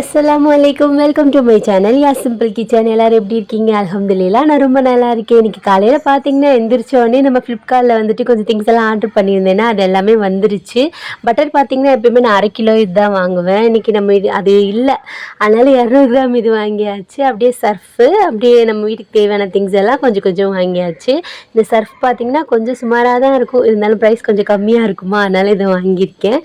அஸ்லாம் வலைக்கம் welcome to my channel யா சிம்பிள் கிச்சன் எல்லாரும் எப்படி இருக்கீங்க? அல்ஹம்துலில்லா நான் ரொம்ப நல்லா இருக்கேன். இன்னைக்கு காலையில் பார்த்தீங்கன்னா எந்திரிச்ச உடனே நம்ம ஃப்ளிப்கார்ட்டில் வந்துட்டு கொஞ்சம் திங்ஸ் எல்லாம் ஆர்டர் பண்ணியிருந்தேன்னா அது எல்லாமே வந்துருச்சு. பட்டர் பார்த்தீங்கன்னா எப்பயுமே நான் அரை கிலோ இதுதான் வாங்குவேன். இன்னைக்கு நம்ம இது அது இல்லை. அதனால் இரநூறு கிராம் இது வாங்கியாச்சு. அப்படியே சர்ஃபு அப்படியே நம்ம வீட்டுக்கு தேவையான திங்ஸ் எல்லாம் கொஞ்சம் கொஞ்சம் வாங்கியாச்சு. இந்த சர்ஃப் பார்த்தீங்கன்னா கொஞ்சம் சுமாராக தான் இருக்கும். இருந்தாலும் ப்ரைஸ் கொஞ்சம் கம்மியாக இருக்குமா? அதனால இதை வாங்கியிருக்கேன்.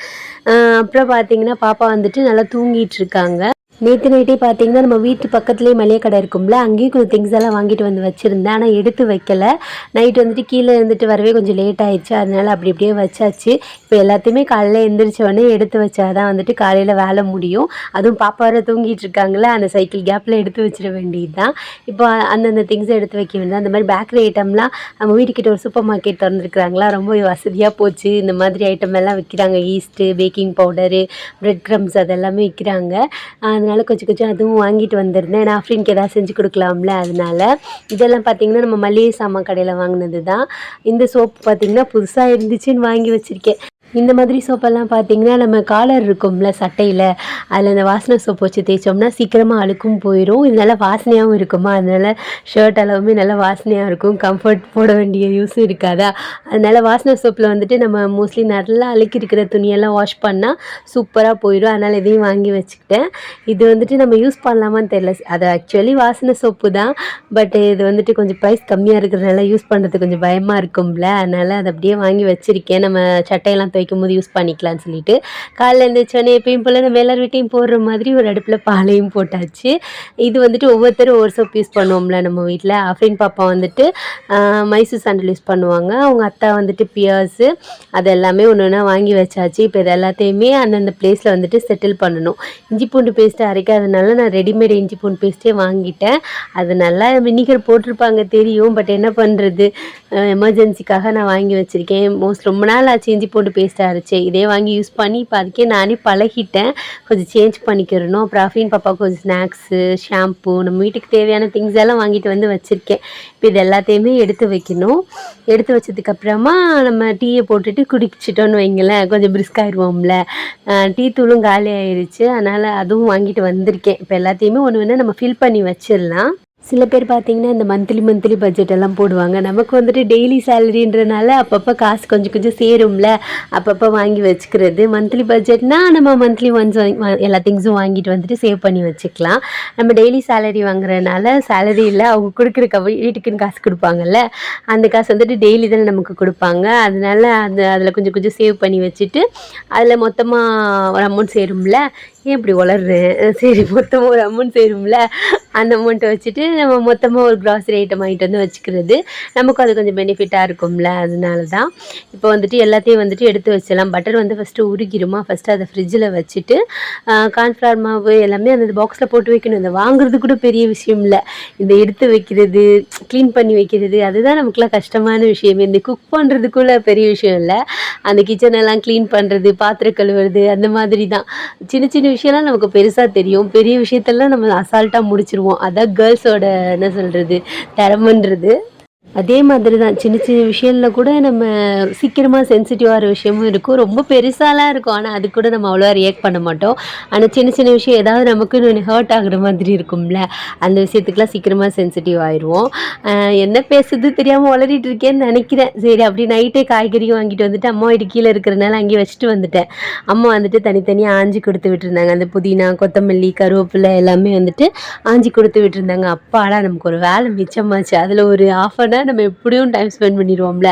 அப்புறம் பார்த்தீங்கன்னா பாப்பா வந்துட்டு நல்லா தூங்கிட்டு இருக்காங்க. நேற்று நைட்டே பார்த்தீங்கன்னா நம்ம வீட்டு பக்கத்துலேயே மளிகை கடை இருக்கும்ல அங்கேயும் கொஞ்சம் திங்ஸ் எல்லாம் வாங்கிட்டு வந்து வச்சுருந்தேன். ஆனால் எடுத்து வைக்கல. நைட் வந்துட்டு கீழே இருந்துட்டு வரவே கொஞ்சம் லேட் ஆயிடுச்சு. அதனால அப்படி அப்படியே வச்சாச்சு. இப்போ எல்லாத்தையுமே காலையில் எழுந்திரிச்ச உடனே எடுத்து வச்சாதான் வந்துட்டு காலையில் வேலை முடியும். அதுவும் பாப்பா வர தூங்கிட்டு இருக்காங்களே அந்த சைக்கிள் கேப்பில் எடுத்து வச்சிட வேண்டியது தான் இப்போ அந்தந்த திங்ஸை எடுத்து வைக்க வேண்டியது அந்த மாதிரி பேக்கரி ஐட்டம்லாம் நம்ம வீட்டுக்கிட்ட ஒரு சூப்பர் மார்க்கெட் திறந்துருக்குறாங்களா ரொம்ப வசதியாக போச்சு. இந்த மாதிரி ஐட்டம் எல்லாம் விற்கிறாங்க yeast baking powder bread crumbs அதெல்லாமே விற்கிறாங்க அதனால் அதனால் கொஞ்சம் கொஞ்சம் அதுவும் வாங்கிட்டு வந்திருந்தேன். நான் ஆஃப்ரின்க்கு எதாவது செஞ்சு கொடுக்கலாம்ல அதனால. இதெல்லாம் பார்த்தீங்கன்னா நம்ம மளிகை சாமான் கடையில் வாங்கினது தான் இந்த சோப்பு பார்த்தீங்கன்னா புதுசாக இருந்துச்சுன்னு வாங்கி வச்சுருக்கேன். இந்த மாதிரி சோப்பெல்லாம் பார்த்தீங்கன்னா நம்ம காலர் இருக்கும்ல சட்டையில். அதில் அந்த வாசனை சோப்பு வச்சு தேய்ச்சோம்னா சீக்கிரமாக அழுக்கும் போயிடும் இது நல்லா வாசனையாகவும் இருக்குமா? அதனால ஷர்ட் அளவுமே நல்லா வாசனையாக இருக்கும். கம்ஃபர்ட் போட வேண்டிய யூஸும் இருக்காதா? அதனால் வாசனை சோப்பில் வந்துட்டு நம்ம மோஸ்ட்லி நல்லா அழுக்கி இருக்கிற துணியெல்லாம் வாஷ் பண்ணால் சூப்பராக போயிடும் அதனால் இதையும் வாங்கி வச்சுக்கிட்டேன். இது வந்துட்டு நம்ம யூஸ் பண்ணலாமான்னு தெரியல. அது ஆக்சுவலி வாசனை சோப்பு தான். பட் இது வந்துட்டு கொஞ்சம் ப்ரைஸ் கம்மியாக இருக்கிறதுனால யூஸ் பண்ணுறது கொஞ்சம் பயமாக இருக்கும்ல. அதனால் அதை அப்படியே வாங்கி வச்சுருக்கேன். நம்ம சட்டையெல்லாம் வைக்கும் போது யூஸ் பண்ணிக்கலாம்னு சொல்லிட்டு காலையில் எழுந்திரிச்சோன்னே எப்பயும் போல் நம்ம எல்லார் வீட்டையும் போடுற மாதிரி ஒரு அடுப்பில் பாலையும் போட்டாச்சு. இது வந்துட்டு ஒவ்வொருத்தரும் ஒரு சோப் யூஸ் பண்ணுவோம்ல நம்ம வீட்டில் ஆஃப்ரின் பாப்பா வந்துட்டு மைசூர் சாண்டல் யூஸ் பண்ணுவாங்க. அவங்க அத்தா வந்துட்டு பியர்ஸு அது எல்லாமே ஒன்று ஒன்றா வாங்கி வச்சாச்சு. இப்போ இது எல்லாத்தையுமே அந்தந்த பிளேஸில் வந்துட்டு செட்டில் பண்ணணும். இஞ்சி பூண்டு பேஸ்ட்டு அரைக்காதனால நான் ரெடிமேட் இஞ்சி பூண்டு பேஸ்ட்டே வாங்கிட்டேன். அது நல்லா வினிகர் போட்டிருப்பாங்க தெரியும். பட் என்ன பண்ணுறது எமர்ஜென்சிக்காக நான் வாங்கி வச்சுருக்கேன். மோஸ்ட் ரொம்ப நாள் ஆச்சு இஞ்சி பூண்டு பேஸ்ட் அரைச்சேன் இதே வாங்கி யூஸ் பண்ணி இப்போ அதுக்கே நானே பழகிட்டேன். கொஞ்சம் சேஞ்ச் பண்ணிக்கிறணும். அப்புறம் அஃபீன் பாப்பா கொஞ்சம் ஸ்நாக்ஸு ஷாம்பு நம்ம வீட்டுக்கு தேவையான திங்ஸ் எல்லாம் வாங்கிட்டு வந்து வச்சுருக்கேன். இப்போ இது எல்லாத்தையுமே எடுத்து வைக்கணும். எடுத்து வச்சதுக்கப்புறமா நம்ம டீயை போட்டுட்டு குடிச்சிட்டோன்னு வைங்களேன். கொஞ்சம் பிரிஸ்க் ஆயிடுவோம்ல டீ தூளும் காலி ஆயிடுச்சு அதனால் அதுவும் வாங்கிட்டு வந்திருக்கேன். இப்போ எல்லாத்தையுமே ஒன்று ஒன்று நம்ம ஃபில் பண்ணி வச்சிடலாம். சில பேர் பார்த்தீங்கன்னா இந்த மந்த்லி மந்த்லி பட்ஜெட் எல்லாம் போடுவாங்க. நமக்கு வந்துட்டு டெய்லி சேலரின்றனால அப்பப்போ காசு கொஞ்சம் கொஞ்சம் சேரும்ல. அப்பப்போ வாங்கி வச்சுக்கிறது. மந்த்லி பட்ஜெட்னா நம்ம மந்த்லி ஒன்ஸ் எல்லா திங்ஸும் வாங்கிட்டு வந்துட்டு சேவ் பண்ணி வச்சுக்கலாம். நம்ம டெய்லி சேலரி வாங்குறதுனால சேலரி இல்லை. அவங்க கொடுக்குற க வீட்டுக்குன்னு காசு கொடுப்பாங்கல்ல. அந்த காசு வந்துட்டு டெய்லி தானே நமக்கு கொடுப்பாங்க. அதனால அந்த அதில் கொஞ்சம் கொஞ்சம் சேவ் பண்ணி வச்சுட்டு அதில் மொத்தமாக ஒரு அமௌண்ட் சேரும்ல. ஏன் இப்படி வளர்றேன் சரி மொத்தமாக ஒரு அமௌண்ட் சேரும்ல அந்த அமௌண்ட்டை வச்சுட்டு நம்ம மொத்தமாக ஒரு க்ராசரி ஐட்டம் வாங்கிட்டு வந்து வச்சுக்கிறது நமக்கும் அது கொஞ்சம் பெனிஃபிட்டாக இருக்கும்ல? அதனால தான் இப்போ வந்துட்டு எல்லாத்தையும் வந்துட்டு எடுத்து வச்சிடலாம். பட்டர் வந்து ஃபஸ்ட்டு உருகிருமா? ஃபஸ்ட்டு அதை ஃப்ரிட்ஜில் வச்சுட்டு கார்ன்ஃப்ளவர் மாவு எல்லாமே அந்த பாக்ஸில் போட்டு வைக்கணும். இந்த வாங்குறது கூட பெரிய விஷயம் இல்லை. இந்த எடுத்து வைக்கிறது க்ளீன் பண்ணி வைக்கிறது அதுதான் நமக்குலாம் கஷ்டமான விஷயம். இந்த குக் பண்ணுறதுக்குள்ள பெரிய விஷயம் இல்லை. அந்த கிச்சனெல்லாம் க்ளீன் பண்ணுறது பாத்திரம் கழுவுறது அந்த மாதிரி தான் சின்ன சின்ன விஷயம்லாம் நமக்கு பெருசாக தெரியும். பெரிய விஷயத்தெல்லாம் நம்ம அசால்ட்டாக முடிச்சிருவோம். அதான் கேர்ள்ஸோட என்ன சொல்கிறது திறமன்றது. அதே மாதிரி தான் சின்ன சின்ன விஷயம்ல கூட நம்ம சீக்கிரமாக சென்சிட்டிவ் விஷயமும் இருக்கும். ரொம்ப பெருசாலாம் இருக்கும். ஆனால் அது கூட நம்ம அவ்வளோவா ரியாக்ட் பண்ண மாட்டோம். ஆனால் சின்ன சின்ன விஷயம் ஏதாவது நமக்கு ஹர்ட் ஆகுற மாதிரி இருக்கும்ல அந்த விஷயத்துக்குலாம் சீக்கிரமாக சென்சிட்டிவ் ஆயிடுவோம். என்ன பேசுறது தெரியாமல் வளரிட்டு இருக்கேன்னு நினைக்கிறேன். சரி அப்படி நைட்டே காய்கறியும் வாங்கிட்டு வந்துட்டு அம்மா வீட்டு கீழே இருக்கிறனால அங்கேயே வச்சுட்டு வந்துட்டேன். அம்மா வந்துட்டு தனித்தனியாக ஆஞ்சி கொடுத்து விட்டுருந்தாங்க. அந்த புதினா கொத்தமல்லி கருவேப்பிலை எல்லாமே வந்துட்டு ஆஞ்சி கொடுத்து விட்டுருந்தாங்க. அப்பாடா நமக்கு ஒரு வேலை மிச்சமாச்சு. அதில் ஒரு ஆஃப் அன் ஹவர் நம்ம எப்படியும் டைம் ஸ்பெண்ட் பண்ணிடுவோம்ல.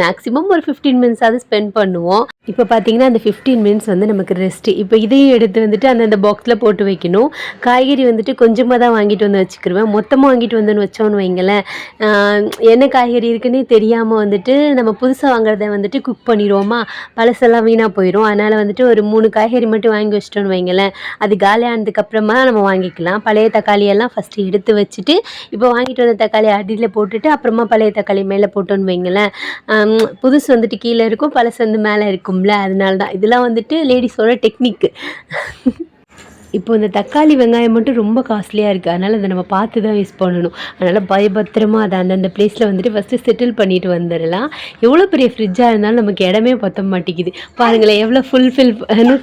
மேக்ஸிமம் ஒரு ஃபிஃப்டீன் மினிட்ஸாவது ஸ்பெண்ட் பண்ணுவோம். இப்போ பார்த்தீங்கன்னா அந்த ஃபிஃப்டீன் மினிட்ஸ் வந்து நமக்கு ரெஸ்ட்டு இப்போ இதையும் எடுத்து வந்துட்டு அந்தந்த பாக்ஸில் போட்டு வைக்கணும். காய்கறி வந்துட்டு கொஞ்சமாக தான் வாங்கிட்டு வந்து வச்சுக்கிருவேன். மொத்தமாக வாங்கிட்டு வந்துன்னு வச்சோன்னு வைங்களேன். என்ன காய்கறி இருக்குன்னு தெரியாமல் வந்துட்டு நம்ம புதுசாக வாங்குறத வந்துட்டு குக் பண்ணிடுவோமா? பழசெல்லாம் வீணாக போயிடும் அதனால் வந்துட்டு ஒரு மூணு காய்கறி மட்டும் வாங்கி வச்சிட்டோன்னு வைங்களேன். அது காலியானதுக்கப்புறமா நம்ம வாங்கிக்கலாம். பழைய தக்காளியெல்லாம் ஃபஸ்ட்டு எடுத்து வச்சுட்டு இப்போ வாங்கிட்டு வந்த தக்காளி அடியில் போட்டுட்டு அப்புறம் அப்புறமா பழைய தக்காளி மேலே போட்டோன்னு வைங்களேன். புதுசு வந்துட்டு கீழே இருக்கும் பழசு வந்து மேலே இருக்கும்ல அதனால தான் இதெல்லாம் வந்துட்டு லேடிஸோட டெக்னிக்கு இப்போ இந்த தக்காளி வெங்காயம் மட்டும் ரொம்ப காஸ்ட்லியாக இருக்குது அதனால் அதை நம்ம பார்த்து தான் யூஸ் பண்ணணும். அதனால் பயபத்திரமாக அதை அந்தந்த பிளேஸில் வந்துட்டு ஃபஸ்ட்டு செட்டில் பண்ணிட்டு வந்துடலாம். எவ்வளோ பெரிய ஃப்ரிட்ஜாக இருந்தாலும் நமக்கு இடமே பத்த மாட்டேங்குது. பாருங்களேன் எவ்வளோ ஃபுல்ஃபில்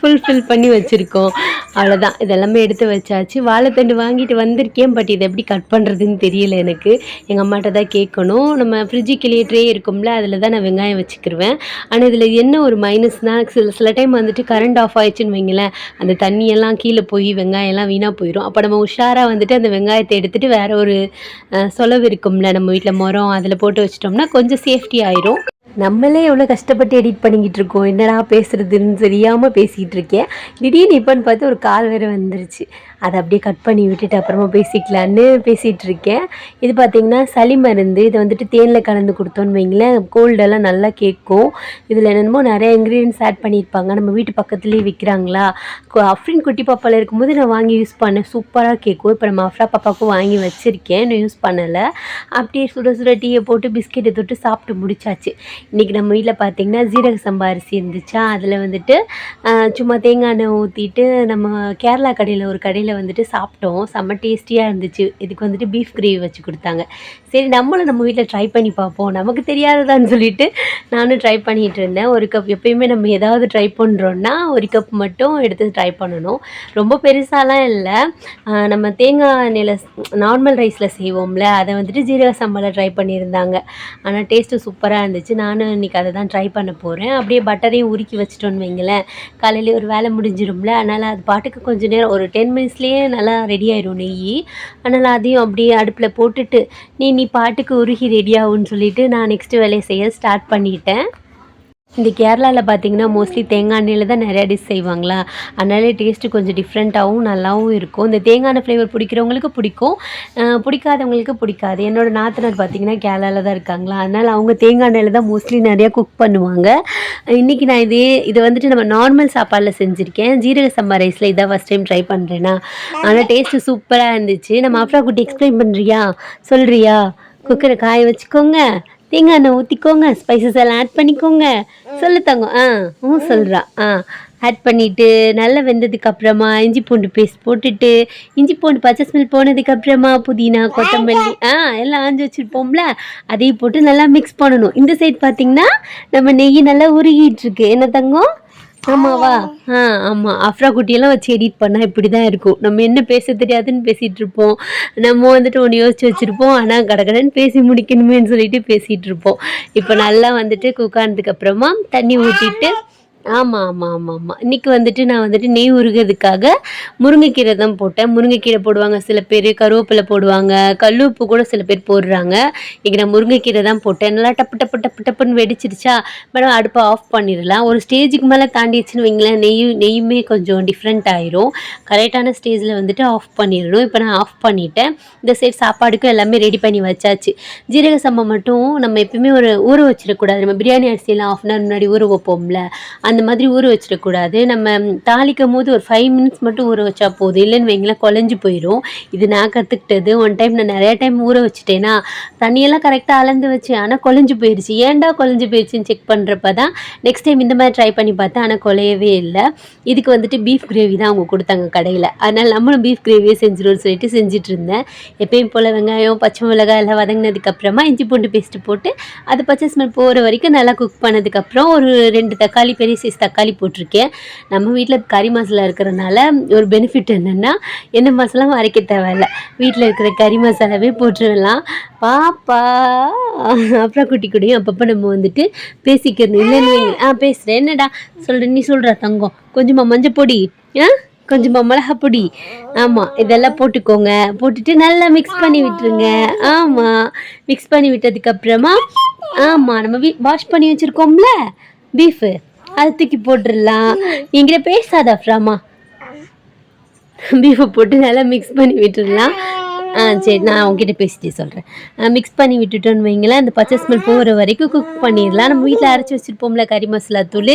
ஃபுல்ஃபில் பண்ணி வச்சுருக்கோம். அவ்வளோதான் இதெல்லாமே எடுத்து வச்சாச்சு. வாழைத்தண்டு வாங்கிட்டு வந்திருக்கேன் பட் இதை எப்படி கட் பண்ணுறதுன்னு தெரியல எனக்கு. எங்கள் அம்மாட்ட தான் கேட்கணும். நம்ம ஃப்ரிட்ஜுக்குள்ளேயே ட்ரே இருக்கும்ல அதில் தான் நான் வெங்காயம் வச்சுக்கிருவேன். ஆனால் இதில் என்ன ஒரு மைனஸ்னால் சில சில டைம் வந்துட்டு கரண்ட் ஆஃப் ஆயிடுச்சுன்னு வைங்களேன். அந்த தண்ணியெல்லாம் கீழே போய் வெங்காயம்லாம் வீணாக போயிடும் அப்போ நம்ம உஷாராக வந்துட்டு அந்த வெங்காயத்தை எடுத்துகிட்டு வேறு ஒரு சொலவு இருக்கும்ல நம்ம வீட்டில் மரம் அதில் போட்டு வச்சிட்டோம்னா கொஞ்சம் சேஃப்டி ஆயிரும். நம்மளே எவ்வளோ கஷ்டப்பட்டு எடிட் பண்ணிக்கிட்டு இருக்கோம். என்னடா பேசுறதுன்னு தெரியாமல் பேசிக்கிட்டு இருக்கேன். திடீர்னு இப்போன்னு பார்த்து ஒரு கால் வேறு வந்துருச்சு. அதை அப்படியே கட் பண்ணி விட்டுட்டு அப்புறமா பேசிக்கலான்னு பேசிகிட்டு இருக்கேன். இது பார்த்திங்கன்னா சளி மருந்து. இதை வந்துட்டு தேனில் கலந்து கொடுத்தோன்னு வைங்களேன். கோல்டெல்லாம் நல்லா கேட்கும். இதில் என்னென்னமோ நிறைய இன்க்ரீடியன்ஸ் ஆட் பண்ணியிருப்பாங்க. நம்ம வீட்டு பக்கத்துலேயே விற்கிறாங்களா அஃப்ரின் குட்டி பாப்பாவில் இருக்கும்போது நான் வாங்கி யூஸ் பண்ணேன். சூப்பராக கேட்கும். இப்போ நம்ம அஃப்ரா பாப்பாவுக்கும் வாங்கி வச்சுருக்கேன். இன்னும் யூஸ் பண்ணலை. அப்படியே சுட சுட டீயை போட்டு பிஸ்கெட்டை தொட்டு சாப்பிட்டு முடிச்சாச்சு. இன்றைக்கி நம்ம வீட்டில் பார்த்திங்கன்னா ஜீரக சம்பா அரிசி இருந்துச்சா? அதில் வந்துட்டு சும்மா தேங்காய் எண்ணெய் ஊற்றிட்டு நம்ம கேரளா கடையில் ஒரு கடையில் வந்துட்டு சாப்பிட்டோம். செம்ம டேஸ்டியாக இருந்துச்சு. இதுக்கு வந்துட்டு பீஃப் கிரேவி வச்சு கொடுத்தாங்க. சரி நம்மளும் நம்ம வீட்டில் ட்ரை பண்ணி பார்ப்போம். நமக்கு தெரியாததான்னு சொல்லிட்டு நானும் ட்ரை பண்ணிகிட்டு இருந்தேன். ஒரு கப் எப்பயுமே நம்ம ஏதாவது ட்ரை பண்ணுறோன்னா ஒரு கப் மட்டும் எடுத்து ட்ரை பண்ணணும். ரொம்ப பெருசாலாம் இல்லை. நம்ம தேங்காய் எண்ணெயில் நார்மல் ரைஸில் செய்வோம்ல. அதை வந்துட்டு ஜீரக சம்பாவில் ட்ரை பண்ணியிருந்தாங்க. ஆனால் டேஸ்ட்டு சூப்பராக இருந்துச்சு. நானும் இன்றைக்கி அதை தான் ட்ரை பண்ண போகிறேன் அப்படியே பட்டரையும் உருக்கி வச்சிட்டோன்னு வைங்களேன். காலையில் ஒரு வேலை முடிஞ்சிடும்ல அதனால் அது பாட்டுக்கு கொஞ்சம் நேரம் ஒரு டென் மினிட்ஸ்லேயே நல்லா ரெடி ஆயிடும் நெய். அதனால் அதையும் அப்படியே அடுப்பில் போட்டுட்டு நீ நீ பாட்டுக்கு உருகி ரெடி ஆகும்னு சொல்லிவிட்டு நான் நெக்ஸ்ட்டு வேலையை செய்ய ஸ்டார்ட் பண்ணிட்டேன். இந்த கேரளாவில் பார்த்தீங்கன்னா மோஸ்ட்லி தேங்காய் எண்ணெயில் தான் நிறையா டிஷ் செய்வாங்களா? அதனால டேஸ்ட்டு கொஞ்சம் டிஃப்ரெண்ட்டாகவும் நல்லாவும் இருக்கும். இந்த தேங்காய் எண்ணெய் ஃப்ளேவர் பிடிக்கிறவங்களுக்கு பிடிக்கும். பிடிக்காதவங்களுக்கு பிடிக்காது. என்னோடய நாத்தனார் பார்த்தீங்கன்னா கேரளாவில் தான் இருக்காங்களா? அதனால் அவங்க தேங்காய் எண்ணெயில் தான் மோஸ்ட்லி நிறையா குக் பண்ணுவாங்க. இன்றைக்கி நான் இதே இதை வந்துட்டு நம்ம நார்மல் சாப்பாடில் செஞ்சுருக்கேன். ஜீரக சம்பா ரைஸில் இதான் ஃபஸ்ட் டைம் ட்ரை பண்ணுறேன்னா ஆனால் டேஸ்ட்டு சூப்பராக இருந்துச்சு. நம்ம அப்புறம் குட்டி எக்ஸ்பிளைன் பண்ணுறியா சொல்கிறியா குக்கரை காய வச்சுக்கோங்க. தேங்காய் எண்ணெய் ஊற்றிக்கோங்க ஸ்பைசஸ் எல்லாம் ஆட் பண்ணிக்கோங்க. சொல்லு தங்க ஆ ம் சொல்கிறா ஆ ஆட் பண்ணிவிட்டு நல்லா வெந்ததுக்கு அப்புறமா இஞ்சி பூண்டு பேஸ்ட் போட்டுட்டு இஞ்சி பூண்டு பச்சை ஸ்மெல் போனதுக்கு அப்புறமா புதினா கொத்தமல்லி ஆ எல்லாம் ஆஞ்சு வச்சுருப்போம்ல அதையும் போட்டு நல்லா மிக்ஸ் பண்ணணும். இந்த சைடு பார்த்தீங்கன்னா நம்ம நெய் நல்லா உருகிட்டு இருக்கு. என்ன தங்கம்? ஆமாவா? ஆ ஆமாம் அஃப்ரா குட்டியெல்லாம் வச்சு எடிட் பண்ணால் இப்படி தான் இருக்கும். நம்ம என்ன பேச தெரியாதுன்னு பேசிகிட்டு இருப்போம். நம்ம வந்துட்டு ஒன்று யோசிச்சு வச்சுருப்போம். ஆனால் கடகடன்னு பேசி முடிக்கணுமேன்னு சொல்லிட்டு பேசிகிட்டு இருப்போம். இப்போ நல்லா வந்துட்டு குக் ஆனதுக்கு அப்புறமா தண்ணி ஊற்றிட்டு ஆமாம் ஆமாம் ஆமாம் ஆமாம் இன்றைக்கி வந்துட்டு நான் வந்துட்டு நெய் உருகிறதுக்காக முருங்கைக்கீரை தான் போட்டேன். முருங்கைக்கீரை போடுவாங்க சில பேர். கருவேப்பிலை போடுவாங்க. கல்லுப்பு கூட சில பேர் போடுறாங்க. இன்றைக்கி நான் முருங்கைக்கீரை தான் போட்டேன். நல்லா டப்பு டப்பு டப்பு டப்புன்னு வெடிச்சிருச்சா? மேடம் அடுப்பை ஆஃப் பண்ணிடலாம். ஒரு ஸ்டேஜுக்கு மேலே தாண்டிடுச்சுன்னு வைங்களேன் நெய் நெய்யுமே கொஞ்சம் டிஃப்ரெண்ட் ஆயிரும். கரெக்டான ஸ்டேஜில் வந்துட்டு ஆஃப் பண்ணிடணும். இப்போ நான் ஆஃப் பண்ணிட்டேன். இந்த சைடு சாப்பாடுக்கும் எல்லாமே ரெடி பண்ணி வச்சாச்சு. ஜீரக சம்பா மட்டும் நம்ம எப்பயுமே ஒரு ஊற வச்சிடக்கூடாது. நம்ம பிரியாணி அரிசியெல்லாம் ஆஃப் அன் ஹவர் முன்னாடி ஊற வைப்போம்ல. அந்த மாதிரி ஊற வச்சிடக்கூடாது. நம்ம தாளிக்கும் போது ஒரு ஃபைவ் மினிட்ஸ் மட்டும் ஊற வச்சா போதும். இல்லைன்னு வைங்களேன் குழஞ்சி போயிடும் இது நான் கற்றுக்கிட்டது ஒன் டைம் நான் நிறையா டைம் ஊற வச்சுட்டேன்னா தண்ணியெல்லாம் கரெக்டாக அளந்து வச்சு ஆனால் குழஞ்சி போயிடுச்சு ஏன்டா குழஞ்சி போயிடுச்சுன்னு செக் பண்ணுறப்ப தான் நெக்ஸ்ட் டைம் இந்த மாதிரி ட்ரை பண்ணி பார்த்தேன் ஆனால் குலையவே இல்லை. இதுக்கு வந்துட்டு பீஃப் கிரேவி தான் அவங்க கொடுத்தாங்க கடையில். அதனால் நம்மளும் பீஃப் கிரேவியே செஞ்சிடும்னு சொல்லிட்டு செஞ்சுட்டு இருந்தேன். எப்பயும் போல் வெங்காயம் பச்சை மிளகாய் எல்லாம் வதங்கினதுக்கப்புறமா இஞ்சி பூண்டு பேஸ்ட்டு போட்டு அது பச்சை ஸ்மெல் போகிற வரைக்கும் நல்லா குக் பண்ணதுக்கப்புறம் ஒரு ரெண்டு தக்காளி பெரிய சைஸ் தக்காளி போட்டிருக்கேன். நம்ம வீட்டில் கறி மசாலா இருக்கிறதுனால ஒரு பெனிஃபிட் என்னென்னா என்ன மசாலாவும் அரைக்க தேவையில்ல. வீட்டில் இருக்கிற கறி மசாலாவே போட்டுடலாம். பாப்பா அப்புறம் குட்டி கூடயும் அப்பப்போ நம்ம வந்துட்டு பேசிக்கிறது. இல்லைன்னு வைங்க ஆ பேசுகிறேன் என்னடா? சொல்கிறேன் நீ சொல்கிற தங்கம். கொஞ்சமாக மஞ்சள் பொடி. ஆ? கொஞ்சமாக மிளகா பொடி. ஆமாம் இதெல்லாம் போட்டுக்கோங்க. போட்டுட்டு நல்லா மிக்ஸ் பண்ணி விட்டுருங்க. ஆமாம் மிக்ஸ் பண்ணி விட்டதுக்கப்புறமா ஆமாம் நம்ம வீ வாஷ் பண்ணி வச்சுருக்கோம்ல பீஃபு அது தூக்கி போட்டுடலாம் நீங்களே பேசாத அஃப்ராமா பீஃபை போட்டு நல்லா மிக்ஸ் பண்ணி விட்டுடலாம் ஆ சரி நான் உங்ககிட்ட பேசிட்டே சொல்கிறேன் மிக்ஸ் பண்ணி விட்டுட்டோன்னு வைங்களேன். அந்த பச்சை ஸ்மெல் போகிற வரைக்கும் குக் பண்ணிடலாம். நம்ம வீட்டில் அரைச்சி வச்சுருப்போம்ல கறி மசாலா தூள்.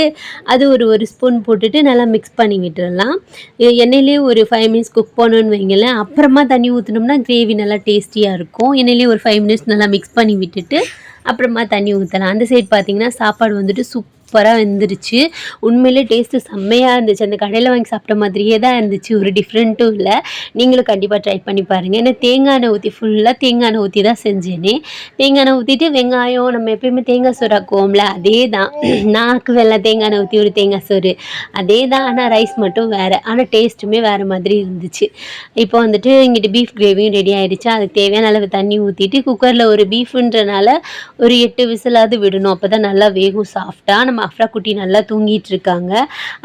அது ஒரு ஒரு ஸ்பூன் போட்டுட்டு நல்லா மிக்ஸ் பண்ணி விட்டுடலாம் எண்ணெயிலே ஒரு ஃபைவ் மினிட்ஸ் குக் பண்ணோன்னு வைங்களேன். அப்புறமா தண்ணி ஊற்றினோம்னா கிரேவி நல்லா டேஸ்டியாக இருக்கும். எண்ணெயிலே ஒரு ஃபைவ் மினிட்ஸ் நல்லா மிக்ஸ் பண்ணி விட்டுட்டு அப்புறமா தண்ணி ஊற்றலாம் அந்த சைடு பார்த்தீங்கன்னா சாப்பாடு வந்துட்டு சூப் சூப்பராக வெந்துருச்சு உண்மையிலே டேஸ்ட்டு செம்மையாக இருந்துச்சு. அந்த கடையில் வாங்கி சாப்பிட்ட மாதிரியே தான் இருந்துச்சு. ஒரு டிஃப்ரெண்ட்டும் இல்லை. நீங்களும் கண்டிப்பாக ட்ரை பண்ணி பாருங்கள் ஏன்னா தேங்காய் எண்ணெய் ஊற்றி ஃபுல்லாக தேங்காய் எண்ணெய் ஊற்றி தான் செஞ்சேனே. தேங்காய் எண்ணெய் ஊற்றிட்டு வெங்காயம் நம்ம எப்பயுமே தேங்காய் சோறு ஆக்குவோம்ல அதே தான். நாக்கு வெள்ளை தேங்காய் எண்ணெய் ஊற்றி ஒரு தேங்காய் சோறு. அதே தான். ஆனால் ரைஸ் மட்டும் வேறு. ஆனால் டேஸ்ட்டுமே வேறு மாதிரி இருந்துச்சு. இப்போ வந்துட்டு இங்கிட்டு பீஃப் கிரேவியும் ரெடி ஆயிடுச்சு அதுக்கு தேவையான அளவு தண்ணி ஊற்றிட்டு குக்கரில் ஒரு பீஃப்ன்றனால ஒரு எட்டு விசிலாவது விடணும். அப்போ தான் நல்லா வேகும் சாஃப்டாக நம்ம அஃப்ரா குட்டி நல்லா தூங்கிட்டு இருக்காங்க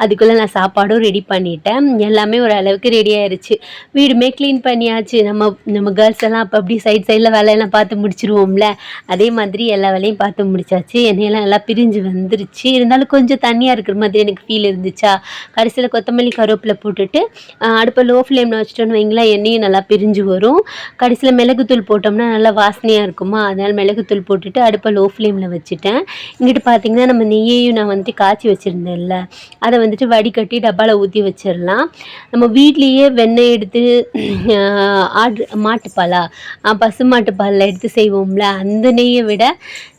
அதுக்குள்ளே நான் சாப்பாடும் ரெடி பண்ணிட்டேன். எல்லாமே ஒரு அளவுக்கு ரெடி ஆயிடுச்சு வீடுமே க்ளீன் பண்ணியாச்சு. நம்ம நம்ம கேர்ள்ஸ் எல்லாம் அப்போ அப்படி சைட் சைடில் வேலையெல்லாம் பார்த்து முடிச்சிருவோம்ல. அதே மாதிரி எல்லா வேலையும் பார்த்து முடிச்சாச்சு. எண்ணெயெல்லாம் நல்லா பிரிஞ்சு வந்துருச்சு. இருந்தாலும் கொஞ்சம் தண்ணியாக இருக்கிற மாதிரி எனக்கு ஃபீல் இருந்துச்சா? கடைசியில் கொத்தமல்லி கருவேப்பிலை போட்டுட்டு அடுப்பை லோ ஃப்ளேமில் வச்சுட்டோன்னு வைங்களேன் எண்ணெயும் நல்லா பிரிஞ்சு வரும். கடைசியில் மிளகுத்தூள் போட்டோம்னா நல்லா வாசனையாக இருக்குமா? அதனால் மிளகுத்தூள் போட்டுட்டு அடுப்பை லோ ஃப்ளேமில் வச்சுட்டேன். இங்கிட்டு பார்த்தீங்கன்னா நம்ம நான் வந்துட்டு காய்ச்சி வச்சுருந்தேன்ல. அதை வந்துட்டு வடிகட்டி டப்பாவில் ஊற்றி வச்சிடலாம் நம்ம வீட்லேயே வெண்ணெய் எடுத்து ஆஹ் ஆடு மாட்டுப்பாலா பசு பசுமாட்டு எடுத்து செய்வோம்ல அந்த நெய்யை விட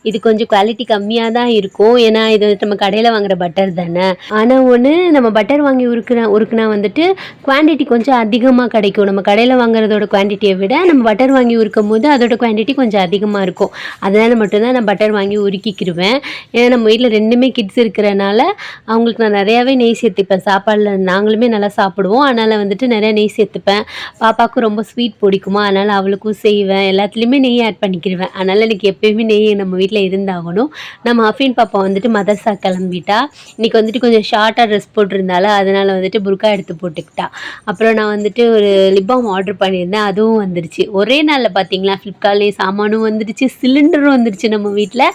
இது கொஞ்சம் குவாலிட்டி கம்மியாக தான் இருக்கும். ஏன்னா இது நம்ம கடையில் வாங்குற பட்டர் தானே. ஆனால் ஒன்று நம்ம பட்டர் வாங்கி உருக்குனா உருக்குனா வந்துட்டு குவான்டிட்டி கொஞ்சம் அதிகமாக கிடைக்கும். நம்ம கடையில் வாங்குறதோட குவான்டிட்டியை விட நம்ம பட்டர் வாங்கி உருக்கும் போது அதோட குவான்டிட்டி கொஞ்சம் அதிகமாக இருக்கும். அதனால் மட்டும்தான் நான் பட்டர் வாங்கி உருக்கிக்கிடுவேன் ஏன்னா நம்ம வீட்டில் ரெண்டுமே கிட்ஸ் இருக்கிறனால அவங்களுக்கு நான் நிறையாவே நெய் சேர்த்துப்பேன். சாப்பாடில் நாங்களுமே நல்லா சாப்பிடுவோம். அதனால் வந்துட்டு நிறைய நெய் சேர்த்துப்பேன். பாப்பாவுக்கும் ரொம்ப ஸ்வீட் பிடிக்குமா? அதனால் அவளுக்கும் செய்வேன். எல்லாத்துலேயுமே நெய் ஆட் பண்ணிக்கிடுவேன் அதனால் எனக்கு எப்பயுமே நெய் நம்ம வீட்டில் இருந்தாகணும். நம்ம அஃபீன் பாப்பா வந்துட்டு மதர்சா கிளம்பிட்டா. இன்றைக்கி வந்துட்டு கொஞ்சம் ஷார்ட்டாக ட்ரெஸ் போட்டிருந்தால அதனால் வந்துட்டு புர்கா எடுத்து போட்டுக்கிட்டா. அப்புறம் நான் வந்துட்டு ஒரு லிப்பாம் ஆர்டர் பண்ணியிருந்தேன் அதுவும் வந்துருச்சு. ஒரே நாளில் பார்த்தீங்களா ஃப்ளிப்கார்ட்லேயே சாமானும் வந்துருச்சு சிலிண்டரும் வந்துருச்சு நம்ம வீட்டில்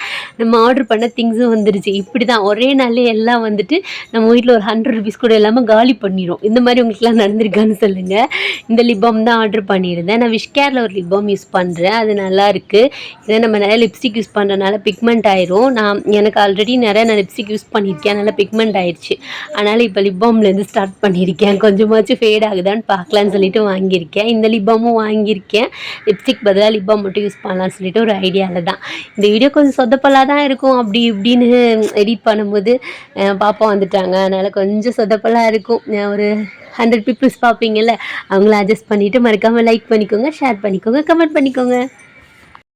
நம்ம ஆர்டர் பண்ண திங்ஸும் வந்துருச்சு. இப்படி தான் ஒரே நாள்லேயே எல்லாம் வந்துட்டு நம்ம வீட்டில் ஒரு ஹண்ட்ரட் ருபீஸ் கூட இல்லாமல் காலி பண்ணிடும் இந்த மாதிரி உங்களுக்குலாம் நடந்திருக்கான்னு சொல்லுங்கள் இந்த லிப்பாம் தான் ஆர்டர் பண்ணியிருந்தேன். நான் விஷ்கேரில் ஒரு லிப்பாம் யூஸ் பண்ணுறேன் அது நல்லா இருக்குது இதை நம்ம நிறைய லிப்ஸ்டிக் யூஸ் அதனால் பிக்மெண்ட் ஆயிரும். நான் எனக்கு ஆல்ரெடி நிறைய நான் லிப்ஸ்டிக் யூஸ் பண்ணியிருக்கேன். அதனால் பிக்மெண்ட் ஆயிடுச்சு. அதனால் இப்போ லிப்பாம்லேருந்து ஸ்டார்ட் பண்ணியிருக்கேன். கொஞ்சமாச்சும் ஃபேட் ஆகுதான்னு பார்க்கலான்னு சொல்லிட்டு வாங்கியிருக்கேன். இந்த லிப்பாமும் வாங்கியிருக்கேன். லிப்ஸ்டிக் பதிலாக லிப்பாம் மட்டும் யூஸ் பண்ணலாம்னு சொல்லிட்டு ஒரு ஐடியாவில் தான். இந்த வீடியோ கொஞ்சம் சொதப்பலாக தான் இருக்கும். அப்படி இப்படின்னு எடிட் பண்ணும்போது பாப்பா வந்துட்டாங்க. அதனால் கொஞ்சம் சொதப்பலாக இருக்கும். ஒரு ஹண்ட்ரட் பீப்புள்ஸ் பார்ப்பீங்கல்ல அவங்கள அட்ஜஸ்ட் பண்ணிவிட்டு மறக்காமல் லைக் பண்ணிக்கோங்க ஷேர் பண்ணிக்கோங்க கமெண்ட் பண்ணிக்கோங்க.